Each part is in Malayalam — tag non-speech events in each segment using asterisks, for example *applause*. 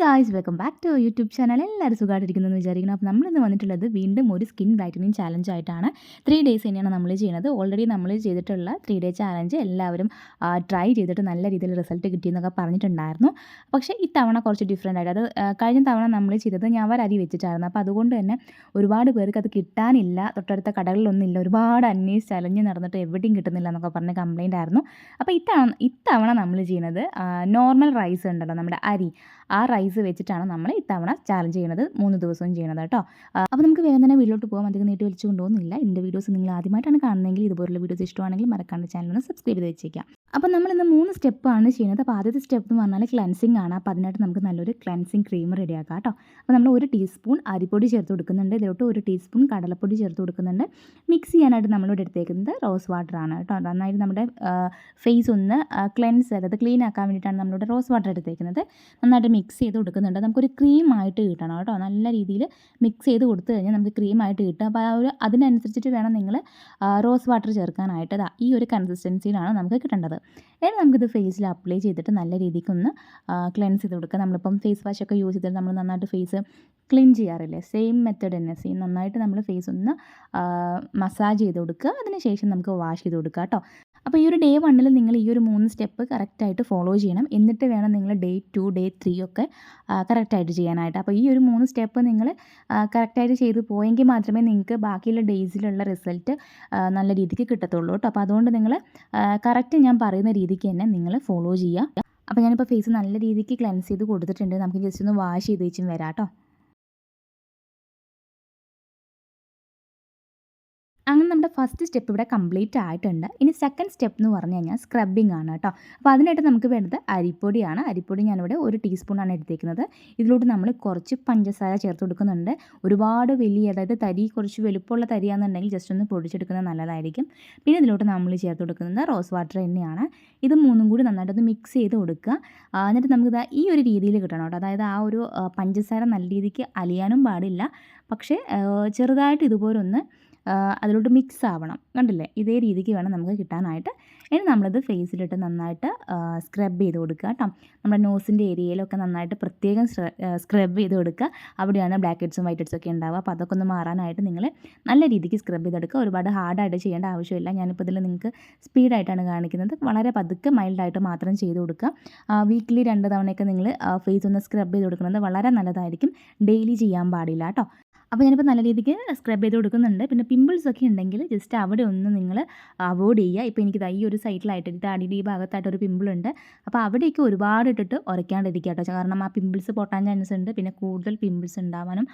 Guys welcome back to YouTube channel എല്ലാവരും സുഖമായിട്ടിരിക്കുന്നു എന്ന് വിചാരിക്കുന്നു. അപ്പോൾ നമ്മളിന്ന് വന്നിട്ടുള്ളത് വീണ്ടും ഒരു സ്കിൻ ബ്രൈറ്റനിങ് ചാലഞ്ച് ആയിട്ടാണ്. ത്രീ ഡേയ്സ് തന്നെയാണ് നമ്മൾ ചെയ്യുന്നത്. ഓൾറെഡി നമ്മൾ ചെയ്തിട്ടുള്ള ത്രീ ഡേ ചാലഞ്ച് എല്ലാവരും ട്രൈ ചെയ്തിട്ട് നല്ല രീതിയിൽ റിസൾട്ട് കിട്ടിയെന്നൊക്കെ പറഞ്ഞിട്ടുണ്ടായിരുന്നു. പക്ഷേ ഇത്തവണ കുറച്ച് ഡിഫറെന്റ് ആയിട്ട് അത് കഴിഞ്ഞ തവണ നമ്മൾ ചെയ്തത് ഞവർ അരി വെച്ചിട്ടായിരുന്നു. അപ്പോൾ അതുകൊണ്ട് തന്നെ ഒരുപാട് പേർക്ക് അത് കിട്ടാനില്ല. തൊട്ടടുത്ത കടകളിലൊന്നും ഇല്ല. ഒരുപാട് അന്വേഷിച്ച് ചലഞ്ഞ് നടന്നിട്ട് എവിടെയും കിട്ടുന്നില്ല എന്നൊക്കെ പറഞ്ഞ കംപ്ലയിന്റ് ആയിരുന്നു. അപ്പോൾ ഇത്തവണ ഇത്തവണ നമ്മൾ ചെയ്യുന്നത് നോർമൽ റൈസ് ഉണ്ടല്ലോ നമ്മുടെ അരി. ആ റൈസ് വെച്ചിട്ടാണ് നമ്മൾ ഇത്തവണ ചാലഞ്ച് ചെയ്യുന്നത് മൂന്ന് ദിവസവും ചെയ്യണത് കേട്ടോ. അപ്പോൾ നമുക്ക് വേഗം തന്നെ വീട്ടിലോട്ട് പോകാം അധികം നീട്ടി വലിച്ചു കൊണ്ടുപോകുന്നില്ല. എന്റെ വീഡിയോസ് നിങ്ങൾ ആദ്യമായിട്ടാണ് കാണുന്നതെങ്കിൽ ഇതുപോലുള്ള വീഡിയോസ് ഇഷ്ടമാണെങ്കിൽ മറക്കാണ്ട് ചാനൽ ഒന്ന് സബ്സ്ക്രൈബ് ചെയ്ത് വെച്ചേക്കാം. അപ്പോൾ നമ്മൾ ഇന്ന് മൂന്ന് സ്റ്റെപ്പാണ് ചെയ്യുന്നത്. അപ്പോൾ ആദ്യത്തെ സ്റ്റെപ്പ് എന്ന് പറഞ്ഞാൽ ക്ലൻസിങ് ആണ്. അപ്പോൾ അതിനായിട്ട് നമുക്ക് നല്ലൊരു ക്ലൻസിങ് ക്രീം റെഡിയാക്കാം കേട്ടോ. അപ്പോൾ നമ്മൾ ഒരു ടീസ്പൂൺ അരിപ്പൊടി ചേർത്ത് കൊടുക്കുന്നുണ്ട്. ഇതിലോട്ട് ഒരു ടീസ്പൂൺ കടലപ്പൊടി ചേർത്ത് കൊടുക്കുന്നുണ്ട്. മിക്സ് ചെയ്യാനായിട്ട് നമ്മളിവിടെ എടുത്തേക്കുന്നത് റോസ് വാട്ടർ ആണ് കേട്ടോ. നന്നായിട്ട് നമ്മുടെ ഫേസ് ഒന്ന് ക്ലെൻസ് അതായത് ക്ലീൻ ആക്കാൻ വേണ്ടിയിട്ടാണ് നമ്മളിവിടെ റോസ് വാട്ടർ എടുത്തേക്കുന്നത്. നന്നായിട്ട് മിക്സ് ചെയ്ത് കൊടുക്കുന്നുണ്ട്. നമുക്കൊരു ക്രീമായിട്ട് കിട്ടണം കേട്ടോ. നല്ല രീതിയിൽ മിക്സ് ചെയ്ത് കൊടുത്തു കഴിഞ്ഞാൽ നമുക്ക് ക്രീമായിട്ട് കിട്ടും. അപ്പോൾ ആ ഒരു അതിനനുസരിച്ചിട്ട് വേണം നിങ്ങൾ റോസ് വാട്ടർ ചേർക്കാനായിട്ട്. ഈ ഒരു കൺസിസ്റ്റൻസിയിലാണ് നമുക്ക് കിട്ടേണ്ടത്. ഇനി നമുക്കിത് ഫേസിൽ അപ്ലൈ ചെയ്തിട്ട് നല്ല രീതിക്ക് ഒന്ന് ക്ലെൻസ് ചെയ്ത് കൊടുക്കുക നമ്മളിപ്പം ഫേസ് വാഷ് ഒക്കെ യൂസ് ചെയ്തിട്ട് നമ്മൾ നന്നായിട്ട് ഫേസ് ക്ലീൻ ചെയ്യാറില്ലേ? സെയിം മെത്തേഡ് തന്നെ. സെയിം നന്നായിട്ട് നമ്മൾ ഫേസ് ഒന്ന് മസാജ് ചെയ്ത് കൊടുക്കുക. അതിനുശേഷം നമുക്ക് വാഷ് ചെയ്ത് കൊടുക്കുക കേട്ടോ. അപ്പോൾ ഈ ഒരു ഡേ വണ്ണിൽ നിങ്ങൾ സ്റ്റെപ്പ് കറക്റ്റായിട്ട് ഫോളോ ചെയ്യണം. എന്നിട്ട് വേണം നിങ്ങൾ ഡേ ടു ഡേ ത്രീ ഒക്കെ കറക്റ്റായിട്ട് ചെയ്യാനായിട്ട്. അപ്പോൾ ഈ ഒരു മൂന്ന് സ്റ്റെപ്പ് നിങ്ങൾ കറക്റ്റായിട്ട് ചെയ്തു പോയെങ്കിൽ മാത്രമേ നിങ്ങൾക്ക് ബാക്കിയുള്ള ഡേയ്സിലുള്ള റിസൾട്ട് നല്ല രീതിക്ക് കിട്ടത്തുള്ളൂ കേട്ടോ. അപ്പോൾ അതുകൊണ്ട് നിങ്ങൾ കറക്റ്റ് ഞാൻ പറയുന്ന രീതിക്ക് തന്നെ നിങ്ങൾ ഫോളോ ചെയ്യുക. അപ്പോൾ ഞാനിപ്പോൾ ഫേസ് നല്ല രീതിക്ക് ക്ലെൻസ് ചെയ്ത് കൊടുത്തിട്ടുണ്ട്. നമുക്ക് ജസ്റ്റ് ഒന്ന് വാഷ് ചെയ്ത് വെച്ചും വരാം കേട്ടോ. നമ്മുടെ ഫസ്റ്റ് സ്റ്റെപ്പ് ഇവിടെ കംപ്ലീറ്റ് ആയിട്ടുണ്ട്. ഇനി സെക്കൻഡ് സ്റ്റെപ്പ് എന്ന് പറഞ്ഞു കഴിഞ്ഞാൽ സ്ക്രബിംഗ് ആണ് കേട്ടോ. അപ്പോൾ അതിനായിട്ട് നമുക്ക് വേണ്ടത് അരിപ്പൊടിയാണ്. അരിപ്പൊടി ഞാനിവിടെ ഒരു ടീസ്പൂണാണ് എടുത്തേക്കുന്നത്. ഇതിലോട്ട് നമ്മൾ കുറച്ച് പഞ്ചസാര ചേർത്ത് കൊടുക്കുന്നുണ്ട്. ഒരുപാട് വലിയ അതായത് തരി കുറച്ച് വലുപ്പമുള്ള തരിയാണെന്നുണ്ടെങ്കിൽ ജസ്റ്റ് ഒന്ന് പൊടിച്ചെടുക്കുന്നത് നല്ലതായിരിക്കും. പിന്നെ ഇതിലോട്ട് നമ്മൾ ചേർത്ത് കൊടുക്കുന്നത് റോസ് വാട്ടർ തന്നെയാണ് ഇത് മൂന്നും കൂടി നന്നായിട്ടൊന്ന് മിക്സ് ചെയ്ത് കൊടുക്കുക. എന്നിട്ട് നമുക്കിത് ഈ ഒരു രീതിയിൽ കിട്ടണം കേട്ടോ. അതായത് ആ ഒരു പഞ്ചസാര നല്ല രീതിക്ക് അലിയാനും പാടില്ല. പക്ഷേ ചെറുതായിട്ട് ഇതുപോലെ ഒന്ന് ആ, അതിലോട്ട് മിക്സ് ആവണം കണ്ടില്ലേ? ഇതേ രീതിക്ക് വേണം നമുക്ക് കിട്ടാനായിട്ട്. ഇനി നമ്മളിത് ഫേസിലിട്ട് നന്നായിട്ട് സ്ക്രബ് ചെയ്ത് കൊടുക്കുക കേട്ടോ. നമ്മുടെ നോസിന്റെ ഏരിയയിലൊക്കെ നന്നായിട്ട് പ്രത്യേകം സ്ക്രബ് ചെയ്ത് കൊടുക്കുക. അവിടെയാണ് ബ്ലാക്ക് ഹെഡ്സും വൈറ്റ് ഹെഡ്സും ഒക്കെ ഉണ്ടാവുക. അപ്പോൾ അതൊക്കെ ഒന്ന് മാറാനായിട്ട് നിങ്ങൾ നല്ല രീതിക്ക് സ്ക്രബ് ചെയ്തെടുക്കുക. ഒരുപാട് ഹാർഡായിട്ട് ചെയ്യേണ്ട ആവശ്യമില്ല. ഞാനിപ്പോൾ ഇതിൽ നിങ്ങൾക്ക് സ്പീഡായിട്ടാണ് കാണിക്കുന്നത്. വളരെ പതുക്കെ മൈൽഡായിട്ട് മാത്രം ചെയ്ത് കൊടുക്കുക. വീക്കിലി രണ്ട് തവണയൊക്കെ നിങ്ങൾ ഫേസ് ഒന്ന് സ്ക്രബ് ചെയ്ത് കൊടുക്കുന്നത് വളരെ നല്ലതായിരിക്കും. ഡെയിലി ചെയ്യാൻ പാടില്ല കേട്ടോ. അപ്പോൾ ഞാനിപ്പോൾ നല്ല രീതിക്ക് സ്ക്രബ് ചെയ്ത് കൊടുക്കുന്നുണ്ട്. പിന്നെ പിമ്പിൾസ് ഒക്കെ ഉണ്ടെങ്കിൽ ജസ്റ്റ് അവിടെ ഒന്ന് നിങ്ങൾ അവോയ്ഡ് ചെയ്യുക. ഇപ്പോൾ എനിക്ക് ഈ ഒരു സൈഡിലായിട്ട് ഇത് അടിയുടെ ഈ ഭാഗത്തായിട്ട് ഒരു പിമ്പിൾ ഉണ്ട്. അപ്പോൾ അവിടെയൊക്കെ ഒരുപാട് ഇട്ടിട്ട് ഉരയ്ക്കാണ്ടിരിക്കുക കേട്ടോ. കാരണം ആ പിമ്പിൾസ് പൊട്ടാൻ ചാൻസ് ഉണ്ട്. പിന്നെ കൂടുതൽ പിമ്പിൾസ് ഉണ്ടാവാനും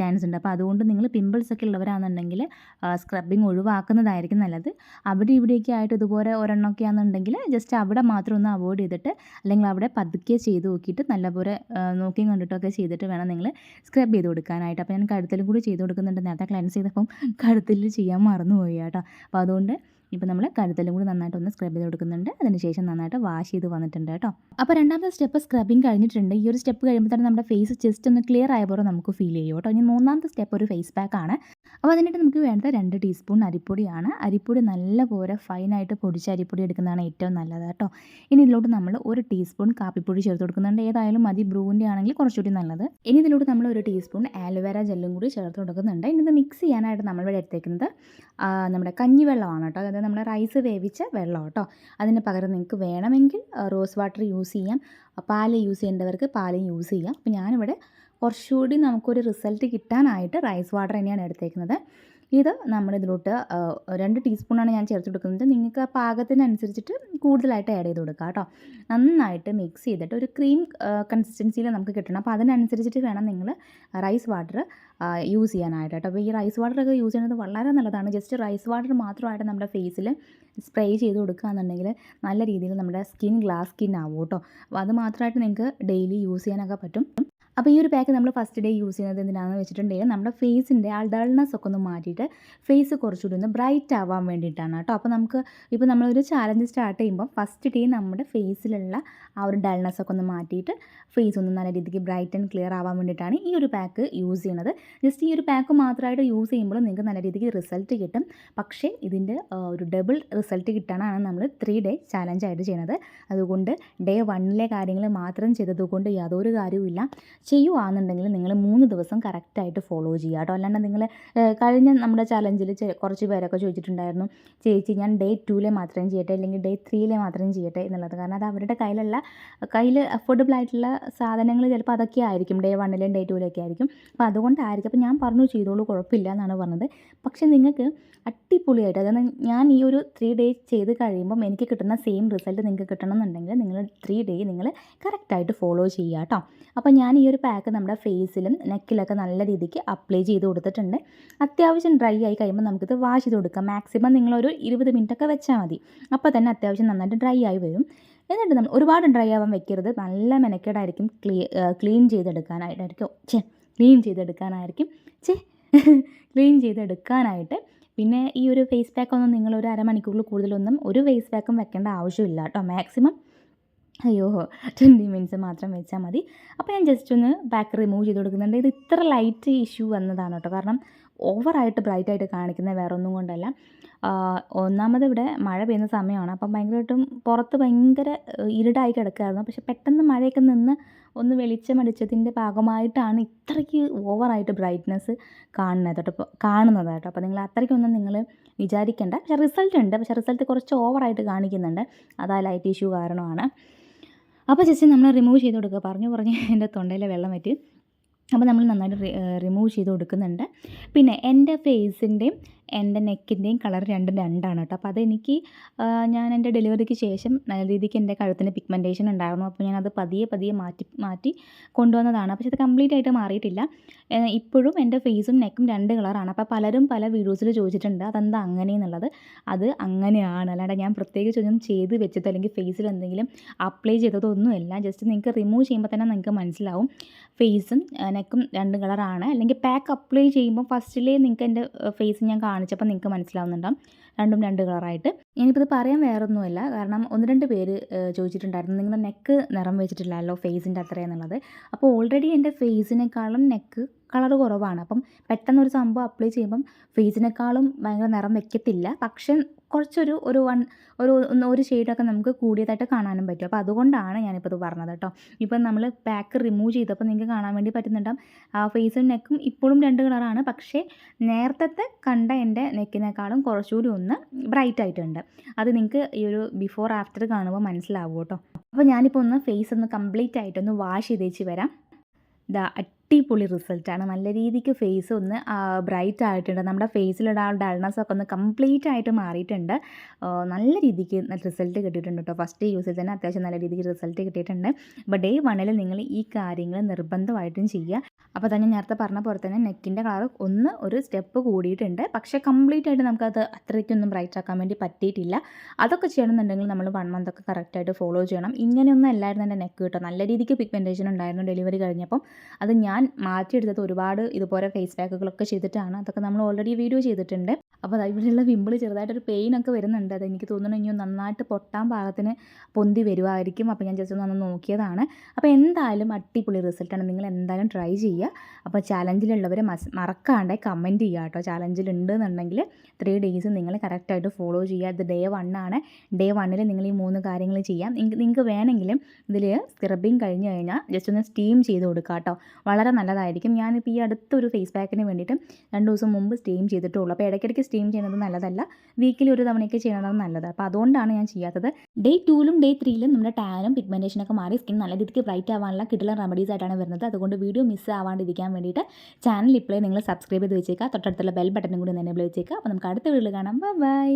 ചാൻസ് ഉണ്ട്. അപ്പോൾ അതുകൊണ്ട് നിങ്ങൾ പിമ്പിൾസ് ഒക്കെ ഉള്ളവരാണെന്നുണ്ടെങ്കിൽ സ്ക്രബിങ് ഒഴിവാക്കുന്നതായിരിക്കും നല്ലത്. അവിടെ ഇവിടെയൊക്കെ ആയിട്ട് ഇതുപോലെ ഒരെണ്ണമൊക്കെ ആണെന്നുണ്ടെങ്കിൽ ജസ്റ്റ് അവിടെ മാത്രം ഒന്ന് അവോയ്ഡ് ചെയ്തിട്ട് അല്ലെങ്കിൽ അവിടെ പതുക്കെ ചെയ്ത് നോക്കിയിട്ട് നല്ലപോലെ നോക്കിയും കണ്ടിട്ടൊക്കെ ചെയ്തിട്ട് വേണം നിങ്ങൾ സ്ക്രബ് ചെയ്ത് കൊടുക്കാനായിട്ട്. അപ്പോൾ ഞാൻ കഴുത്തിലും കൂടി ചെയ്ത് കൊടുക്കുന്നുണ്ട് നേരത്തെ ക്ലൻസ് ചെയ്തപ്പം കഴുത്തിൽ ചെയ്യാൻ മറന്നുപോയി കേട്ടോ. അപ്പോൾ അതുകൊണ്ട് ഇപ്പോൾ നമ്മൾ കഴുത്തിലും കൂടി നന്നായിട്ട് ഒന്ന് സ്ക്രബ് ചെയ്ത് കൊടുക്കുന്നുണ്ട്. അതിനുശേഷം നന്നായിട്ട് വാഷ് ചെയ്ത് വന്നിട്ടുണ്ട് കേട്ടോ. അപ്പോൾ രണ്ടാമത്തെ സ്റ്റെപ്പ് സ്ക്രബിങ് കഴിഞ്ഞിട്ടുണ്ട്. ഈ ഒരു സ്റ്റെപ്പ് കഴിയുമ്പോൾ തന്നെ നമ്മുടെ ഫേസ് ജസ്റ്റ് ഒന്ന് ക്ലിയർ ആയ പോലെ നമുക്ക് ഫീൽ ചെയ്യും കേട്ടോ. ഇനി മൂന്നാമത്തെ സ്റ്റെപ്പ് ഒരു ഫേസ് പാക്ക് ആണ്. അപ്പോൾ അതിനായിട്ട് നമുക്ക് വേണ്ടത് രണ്ട് ടീസ്പൂൺ അരിപ്പൊടിയാണ്. അരിപ്പൊടി നല്ലപോലെ ഫൈനായിട്ട് പൊടിച്ച അരിപ്പൊടി എടുക്കുന്നതാണ് ഏറ്റവും നല്ലത് കേട്ടോ. ഇനി ഇതിലോട്ട് നമ്മൾ ഒരു ടീസ്പൂൺ കാപ്പിപ്പൊടി ചേർത്ത് കൊടുക്കുന്നുണ്ട്. ഏതായാലും മതി ബ്രൂവിന്റെ ആണെങ്കിൽ കുറച്ചുകൂടി നല്ലത്. ഇനി ഇതിലോട്ട് നമ്മൾ ഒരു ടീസ്പൂൺ ആലോവേര ജെല്ലും കൂടി ചേർത്ത് കൊടുക്കുന്നുണ്ട്. ഇനി ഇത് മിക്സ് ചെയ്യാനായിട്ട് നമ്മൾ ഇവിടെ എടുത്തേക്കുന്നത് നമ്മുടെ കഞ്ഞിവെള്ളമാണ് കേട്ടോ. അതായത് നമ്മുടെ റൈസ് വേവിച്ച വെള്ളം കേട്ടോ. അതിന് പകരം നിങ്ങൾക്ക് വേണമെങ്കിൽ റോസ് വാട്ടർ യൂസ് ചെയ്യാം. പാൽ യൂസ് ചെയ്യേണ്ടവർക്ക് പാലും യൂസ് ചെയ്യാം. അപ്പോൾ ഞാനിവിടെ കുറച്ചുകൂടി നമുക്കൊരു റിസൾട്ട് കിട്ടാനായിട്ട് റൈസ് വാട്ടർ തന്നെയാണ് എടുത്തേക്കുന്നത്. ഇത് ആ, രണ്ട് ടീസ്പൂണാണ് ഞാൻ ചേർത്ത് കൊടുക്കുന്നത്. നിങ്ങൾക്ക് ആ പാകത്തിനനുസരിച്ചിട്ട് കൂടുതലായിട്ട് ആഡ് ചെയ്ത് കൊടുക്കുക കേട്ടോ. നന്നായിട്ട് മിക്സ് ചെയ്തിട്ട് ഒരു ക്രീം കൺസിസ്റ്റൻസിയിൽ നമുക്ക് കിട്ടണം. അപ്പോൾ അതിനനുസരിച്ചിട്ട് വേണം നിങ്ങൾ റൈസ് വാട്ടർ യൂസ് ചെയ്യാനായിട്ട് കേട്ടോ. അപ്പോൾ ഈ റൈസ് വാട്ടറൊക്കെ യൂസ് ചെയ്യുന്നത് വളരെ നല്ലതാണ്. ജസ്റ്റ് റൈസ് വാട്ടർ മാത്രമായിട്ട് നമ്മുടെ ഫേസിൽ സ്പ്രേ ചെയ്ത് കൊടുക്കുകയെന്നുണ്ടെങ്കിൽ നല്ല രീതിയിൽ നമ്മുടെ സ്കിൻ ഗ്ലാസ് സ്കിൻ ആവും കേട്ടോ. അപ്പോൾ അത് മാത്രമായിട്ട് നിങ്ങൾക്ക് ഡെയിലി യൂസ് ചെയ്യാനൊക്കെ പറ്റും. അപ്പോൾ ഈ ഒരു പാക്ക് നമ്മൾ ഫസ്റ്റ് ഡേ യൂസ് ചെയ്യുന്നത് എന്തിനാണെന്ന് വെച്ചിട്ടുണ്ടെങ്കിൽ നമ്മുടെ ഫേസിന്റെ ആ ഡൾനെസ് ഒക്കെ ഒന്ന് മാറ്റിയിട്ട് ഫേസ് കുറച്ചുകൂടി ഒന്ന് ബ്രൈറ്റ് ആവാൻ വേണ്ടിയിട്ടാണ് കേട്ടോ. അപ്പോൾ നമുക്ക് ഇപ്പോൾ നമ്മളൊരു ചാലഞ്ച് സ്റ്റാർട്ട് ചെയ്യുമ്പോൾ ഫസ്റ്റ് ഡേ നമ്മുടെ ഫേസിലുള്ള ആ ഒരു ഡൾനെസ് ഒക്കെ ഒന്ന് മാറ്റിയിട്ട് ഫേസ് ഒന്ന് നല്ല രീതിക്ക് ബ്രൈറ്റ് ആൻഡ് ക്ലിയർ ആവാൻ വേണ്ടിയിട്ടാണ് ഈ ഒരു പാക്ക് യൂസ് ചെയ്യുന്നത്. ജസ്റ്റ് ഈ ഒരു പാക്ക് മാത്രമായിട്ട് യൂസ് ചെയ്യുമ്പോൾ നിങ്ങൾക്ക് നല്ല രീതിക്ക് റിസൾട്ട് കിട്ടും. പക്ഷേ ഇതിന്റെ ഒരു ഡബിൾ റിസൾട്ട് കിട്ടാനാണ് നമ്മൾ ത്രീ ഡേ ചാലഞ്ചായിട്ട് ചെയ്യുന്നത് അതുകൊണ്ട് ഡേ വണ്ണിലെ കാര്യങ്ങൾ മാത്രം ചെയ്തതുകൊണ്ട് യാതൊരു കാര്യവുമില്ല. ചെയ്യുകയാണെന്നുണ്ടെങ്കിൽ നിങ്ങൾ മൂന്ന് ദിവസം കറക്റ്റായിട്ട് ഫോളോ ചെയ്യുക കേട്ടോ അല്ലാണ്ട് നിങ്ങൾ കഴിഞ്ഞ നമ്മുടെ ചലഞ്ചിൽ കുറച്ച് പേരൊക്കെ ചോദിച്ചിട്ടുണ്ടായിരുന്നു ചേച്ചി ഞാൻ ഡേ ടൂലെ മാത്രം ചെയ്യട്ടെ അല്ലെങ്കിൽ ഡേ ത്രീയിലെ മാത്രം ചെയ്യട്ടെ എന്നുള്ളത്. കാരണം അത് അവരുടെ കയ്യിലുള്ള കയ്യിൽ അഫോർഡബിൾ ആയിട്ടുള്ള സാധനങ്ങൾ ചിലപ്പോൾ അതൊക്കെ ആയിരിക്കും ഡേ വണ്ണിലും ഡേ ടൂലൊക്കെ ആയിരിക്കും. അപ്പോൾ അതുകൊണ്ടായിരിക്കും. അപ്പോൾ ഞാൻ പറഞ്ഞു ചെയ്തോളൂ കുഴപ്പമില്ല എന്നാണ് പറഞ്ഞത്. പക്ഷേ നിങ്ങൾക്ക് അടിപൊളിയായിട്ട് അതായത് ഞാൻ ഈ ഒരു ത്രീ ഡേയ്സ് ചെയ്ത് കഴിയുമ്പം എനിക്ക് കിട്ടുന്ന സെയിം റിസൾട്ട് നിങ്ങൾക്ക് കിട്ടണമെന്നുണ്ടെങ്കിൽ നിങ്ങൾ ത്രീ ഡേ നിങ്ങൾ കറക്റ്റായിട്ട് ഫോളോ ചെയ്യുക കേട്ടോ അപ്പോൾ ഞാൻ ഈ ഒരു പാക്ക് നമ്മുടെ ഫേസിലും നെക്കിലൊക്കെ നല്ല രീതിക്ക് അപ്ലൈ ചെയ്ത് കൊടുത്തിട്ടുണ്ട്. അത്യാവശ്യം ഡ്രൈ ആയി കഴിയുമ്പോൾ നമുക്കിത് വാഷ് ചെയ്ത് കൊടുക്കാം. മാക്സിമം നിങ്ങളൊരു ഇരുപത് മിനിറ്റൊക്കെ വെച്ചാൽ മതി. അപ്പോൾ തന്നെ അത്യാവശ്യം നന്നായിട്ട് ഡ്രൈ ആയി വരും. എന്നിട്ട് നമ്മൾ ഒരുപാട് ഡ്രൈ ആവാൻ വെക്കരുത്. നല്ല മെനക്കേടായിരിക്കും ക്ലീ ക്ലീൻ ചെയ്തെടുക്കാനായിട്ടായിരിക്കും ചേ ക്ലീൻ ചെയ്തെടുക്കാനായിരിക്കും. ചേ ക്ലീൻ ചെയ്തെടുക്കാനായിട്ട്. പിന്നെ ഈ ഒരു ഫേസ് പാക്കൊന്നും നിങ്ങളൊരു അരമണിക്കൂറിൽ കൂടുതലൊന്നും ഒരു ഫേസ് പാക്കും വെക്കേണ്ട ആവശ്യമില്ല കേട്ടോ. മാക്സിമം അയ്യോ ട്വന്റി മിനിറ്റ്സ് മാത്രം വെച്ചാൽ മതി. അപ്പോൾ ഞാൻ ജസ്റ്റ് ഒന്ന് ബാക്ക് റിമൂവ് ചെയ്ത് കൊടുക്കുന്നുണ്ട്. ഇത് ഇത്ര ലൈറ്റ് ഇഷ്യൂ വന്നതാണ് കേട്ടോ. കാരണം ഓവറായിട്ട് ബ്രൈറ്റായിട്ട് കാണിക്കുന്ന വേറെ ഒന്നും കൊണ്ടല്ല ഒന്നാമത് ഇവിടെ മഴ പെയ്യുന്ന സമയമാണ്. അപ്പം ഭയങ്കരമായിട്ടും പുറത്ത് ഭയങ്കര ഇരുടായി കിടക്കുകയായിരുന്നു. പക്ഷെ പെട്ടെന്ന് മഴയൊക്കെ നിന്ന് ഒന്ന് വെളിച്ചമടിച്ചതിന്റെ ഭാഗമായിട്ടാണ് ഇത്രയ്ക്ക് ഓവറായിട്ട് ബ്രൈറ്റ്നസ് കാണുന്നത് കേട്ടോ. കാണുന്നത് കേട്ടോ. അപ്പോൾ നിങ്ങൾ അത്രയ്ക്കൊന്നും നിങ്ങൾ വിചാരിക്കേണ്ട. പക്ഷേ റിസൾട്ട് ഉണ്ട്. പക്ഷേ റിസൾട്ട് കുറച്ച് ഓവറായിട്ട് കാണിക്കുന്നുണ്ട്. അത് ലൈറ്റ് ഇഷ്യൂ കാരണമാണ്. അപ്പോൾ ജസ്റ്റ് നമ്മൾ റിമൂവ് ചെയ്ത് കൊടുക്കുക പറഞ്ഞു പറഞ്ഞ് *laughs* എന്റെ തൊണ്ടയിലെ വെള്ളം പറ്റി അപ്പോൾ നമ്മൾ നന്നായിട്ട് റിമൂവ് ചെയ്ത് കൊടുക്കുന്നുണ്ട്. പിന്നെ എന്റെ ഫേസിന്റെയും എന്റെ നെക്കിന്റെയും കളർ രണ്ടും രണ്ടാണ് കേട്ടോ. അപ്പോൾ അതെനിക്ക് ഞാൻ എന്റെ ഡെലിവറിക്ക് ശേഷം നല്ല രീതിക്ക് എന്റെ കഴുത്തിന് പിഗ്മെന്റേഷൻ ഉണ്ടായിരുന്നു. അപ്പോൾ ഞാനത് പതിയെ പതിയെ മാറ്റി മാറ്റി കൊണ്ടുവന്നതാണ്. പക്ഷേ അത് കംപ്ലീറ്റ് ആയിട്ട് മാറിയിട്ടില്ല. ഇപ്പോഴും എന്റെ ഫേസും നെക്കും രണ്ട് കളറാണ്. അപ്പോൾ പലരും പല വീഡിയോസിൽ ചോദിച്ചിട്ടുണ്ട് അതെന്താ അങ്ങനെയെന്നുള്ളത്? അത് അങ്ങനെയാണ്. അല്ലാണ്ട് ഞാൻ പ്രത്യേകിച്ച് ഒന്നും ചെയ്ത് വെച്ചത് അല്ലെങ്കിൽ ഫേസിൽ എന്തെങ്കിലും അപ്ലൈ ചെയ്തതൊന്നുമല്ല. ജസ്റ്റ് നിങ്ങൾക്ക് റിമൂവ് ചെയ്യുമ്പോൾ തന്നെ നിങ്ങൾക്ക് മനസ്സിലാവും. ഫേസും നെക്കും രണ്ട് കളറാണ്. അല്ലെങ്കിൽ പാക്ക് അപ്ലൈ ചെയ്യുമ്പോൾ ഫസ്റ്റിലേ നിങ്ങൾക്ക് എന്റെ ഫേസ് ഞാൻ കാണിച്ചപ്പോൾ നിങ്ങൾക്ക് മനസ്സിലാവുന്നുണ്ടാവും. രണ്ടും രണ്ട് കളറായിട്ട്. ഇനിയിപ്പോൾ ഇത് പറയാൻ വേറെ വേറൊന്നുമല്ല. കാരണം ഒന്ന് രണ്ട് പേര് ചോദിച്ചിട്ടുണ്ടായിരുന്നു. നിങ്ങളുടെ നെക്ക് നിറം വെച്ചിട്ടില്ലല്ലോ ഫേസിന്റെ അത്രയെന്നുള്ളത് അപ്പോൾ ഓൾറെഡി എന്റെ ഫേസിനേക്കാളും നെക്ക് കളർ കുറവാണ്. അപ്പം പെട്ടെന്ന് ഒരു സംഭവം അപ്ലൈ ചെയ്യുമ്പം ഫേസിനേക്കാളും ഭയങ്കര നിറം വെക്കത്തില്ല. പക്ഷേ കുറച്ചൊരു ഒരു വൺ ഒരു ഒരു ഷെയ്ഡൊക്കെ നമുക്ക് കൂടിയതായിട്ട് കാണാനും പറ്റും. അപ്പോൾ അതുകൊണ്ടാണ് ഞാനിപ്പോൾ ഇത് പറഞ്ഞത് കേട്ടോ. ഇപ്പം നമ്മൾ പാക്ക് റിമൂവ് ചെയ്തപ്പോൾ നിങ്ങൾക്ക് കാണാൻ വേണ്ടി പറ്റുന്നുണ്ടാവും. ആ ഫേസും നെക്കും ഇപ്പോഴും രണ്ട് കളറാണ്. പക്ഷേ നേരത്തെ കണ്ട എന്റെ നെക്കിനേക്കാളും കുറച്ചുകൂടി ഒന്ന് ബ്രൈറ്റ് ആയിട്ടുണ്ട്. അത് നിങ്ങൾക്ക് ഈ ഒരു ബിഫോർ ആഫ്റ്റർ കാണുമ്പോൾ മനസ്സിലാവും കേട്ടോ. അപ്പോൾ ഞാനിപ്പോൾ ഒന്ന് ഫേസ് ഒന്ന് കംപ്ലീറ്റ് ആയിട്ടൊന്ന് വാഷ് ചെയ്തേച്ച് വരാം. ഇതാ അടിപൊളി റിസൾട്ടാണ് നല്ല രീതിക്ക് ഫേസ് ഒന്ന് ബ്രൈറ്റ് ആയിട്ടുണ്ട്. നമ്മുടെ ഫേസിലുള്ള ആ ഡൾനെസ് ഒക്കെ ഒന്ന് കംപ്ലീറ്റ് ആയിട്ട് മാറിയിട്ടുണ്ട്. നല്ല രീതിക്ക് റിസൾട്ട് കിട്ടിയിട്ടുണ്ട് കേട്ടോ. ഫസ്റ്റ് യൂസിൽ തന്നെ അത്യാവശ്യം നല്ല രീതിക്ക് റിസൾട്ട് കിട്ടിയിട്ടുണ്ട്. അപ്പോൾ ഡേ വണ്ണിൽ നിങ്ങൾ ഈ കാര്യങ്ങൾ നിർബന്ധമായിട്ടും ചെയ്യുക. അപ്പോൾ തന്നെ നേരത്തെ പറഞ്ഞ പോലെ തന്നെ നെക്കിന്റെ കളർ ഒന്ന് ഒരു സ്റ്റെപ്പ് കൂടിയിട്ടുണ്ട്. പക്ഷേ കംപ്ലീറ്റ് ആയിട്ട് നമുക്കത് അത്രയ്ക്കൊന്നും ബ്രൈറ്റ് ആക്കാൻ വേണ്ടി പറ്റിയിട്ടില്ല. അതൊക്കെ ചെയ്യണമെന്നുണ്ടെങ്കിൽ നമ്മൾ വൺ മന്ത് ഒക്കെ കറക്റ്റായിട്ട് ഫോളോ ചെയ്യണം. ഇങ്ങനെയൊന്നും അല്ലായിരുന്നു എന്റെ നെക്ക് കിട്ടും. നല്ല രീതിക്ക് പിഗ്മെന്റേഷൻ ഉണ്ടായിരുന്നു ഡെലിവറി കഴിഞ്ഞപ്പം. അത് ഞാൻ മാറ്റിയെടുത്തത് ഒരുപാട് ഇതുപോലെ ഫേസ് പാക്കുകളൊക്കെ ചെയ്തിട്ടാണ്. അതൊക്കെ നമ്മൾ ഓൾറെഡി വീഡിയോ ചെയ്തിട്ടുണ്ട്. അപ്പോൾ അത് ഇവിടെയുള്ള പിമ്പിൾ ചെറുതായിട്ടൊരു പെയിൻ ഒക്കെ വരുന്നുണ്ട്. അത് എനിക്ക് തോന്നുന്നു ഇനി നന്നായിട്ട് പൊട്ടാൻ പാകത്തിന് പൊന്തി വരുമായിരിക്കും അപ്പോൾ ഞാൻ ജസ്റ്റ് ഒന്ന് നോക്കിയതാണ്. അപ്പോൾ എന്തായാലും അടിപൊളി റിസൾട്ടാണ് നിങ്ങൾ എന്തായാലും ട്രൈ ചെയ്യുക. അപ്പോൾ ചാലഞ്ചിലുള്ളവർ മറക്കാണ്ട് കമന്റ് ചെയ്യുക കേട്ടോ. ചാലഞ്ചിൽ എന്നുണ്ടെങ്കിൽ ത്രീ ഡേയ്സ് നിങ്ങൾ കറക്റ്റായിട്ട് ഫോളോ ചെയ്യുക. ഇത് ഡേ വൺ ആണ്. ഡേ വണ്ണിൽ നിങ്ങൾ ഈ മൂന്ന് കാര്യങ്ങൾ ചെയ്യാം. നിങ്ങൾക്ക് വേണമെങ്കിലും ഇതിൽ സ്ക്രബിങ് കഴിഞ്ഞ് കഴിഞ്ഞാൽ ജസ്റ്റ് ഒന്ന് സ്റ്റീം ചെയ്ത് കൊടുക്കുക കേട്ടോ. വളരെ നല്ലതായിരിക്കും. ഞാനിപ്പോൾ ഈ അടുത്തൊരു ഫേസ് പാക്കിന് വേണ്ടിയിട്ട് രണ്ട് ദിവസം മുമ്പ് സ്റ്റീം ചെയ്തിട്ടുള്ളൂ അപ്പോൾ ഇടയ്ക്കിടയ്ക്ക് സ്റ്റീം ചെയ്യുന്നത് നല്ലതല്ല. വീക്കിൽ ഒരു തവണയൊക്കെ ചെയ്യുന്നത് നല്ലത്. അപ്പോൾ അതുകൊണ്ടാണ് ഞാൻ ചെയ്യാത്തത്. ഡേ ടൂലും ഡേ ത്രീയിലും നമ്മുടെ ടാനും പിഗ്മെന്റേഷനൊക്കെ മാറി സ്കിൻ നല്ല രീതിക്ക് ബ്രൈറ്റ് ആവാനുള്ള കിട്ടുള്ള റെമഡീസ് ആയിട്ടാണ് വരുന്നത്. അതുകൊണ്ട് വീഡിയോ മിസ് ആവാണ്ടിരിക്കാൻ വേണ്ടിയിട്ട് ചാനൽ ഇപ്പോഴേ നിങ്ങൾ സബ്സ്ക്രൈബ് ചെയ്ത് വെച്ചേക്കുക. തൊട്ടടുത്തുള്ള ബെൽ ബട്ടനും കൂടി ഒന്ന് എനേബിൾ വെച്ചേക്കുക അപ്പോൾ നമുക്ക് അടുത്ത വീഡിയോ കാണാം. ബൈ